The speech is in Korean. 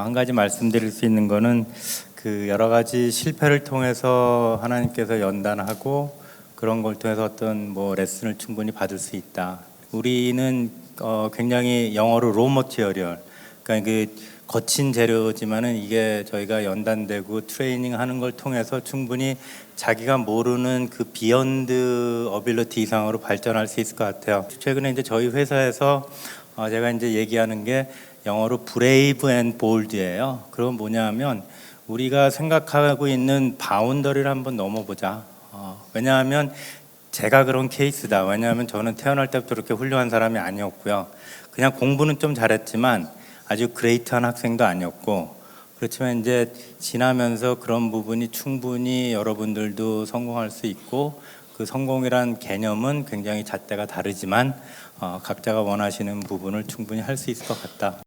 한 가지 말씀드릴 수 있는 거는 그 여러 가지 실패를 통해서 하나님께서 연단하고 그런 걸 통해서 어떤 뭐 레슨을 충분히 받을 수 있다. 우리는 어 굉장히 영어로 로 머티어리얼 그러니까 그 거친 재료지만은 이게 저희가 연단되고 트레이닝 하는 걸 통해서 충분히 자기가 모르는 그 비욘드 어빌리티 이상으로 발전할 수 있을 것 같아요. 최근에 이제 저희 회사에서 어 제가 이제 얘기하는 게 영어로 브레이브 앤 볼드예요. 그건 뭐냐면 우리가 생각하고 있는 바운더리를 한번 넘어보자. 어, 왜냐하면 제가 그런 케이스다. 왜냐하면 저는 태어날 때부터 그렇게 훌륭한 사람이 아니었고요. 그냥 공부는 좀 잘했지만 아주 그레이트한 학생도 아니었고 그렇지만 이제 지나면서 그런 부분이 충분히 여러분들도 성공할 수 있고 그 성공이란 개념은 굉장히 잣대가 다르지만 어, 각자가 원하시는 부분을 충분히 할 수 있을 것 같다.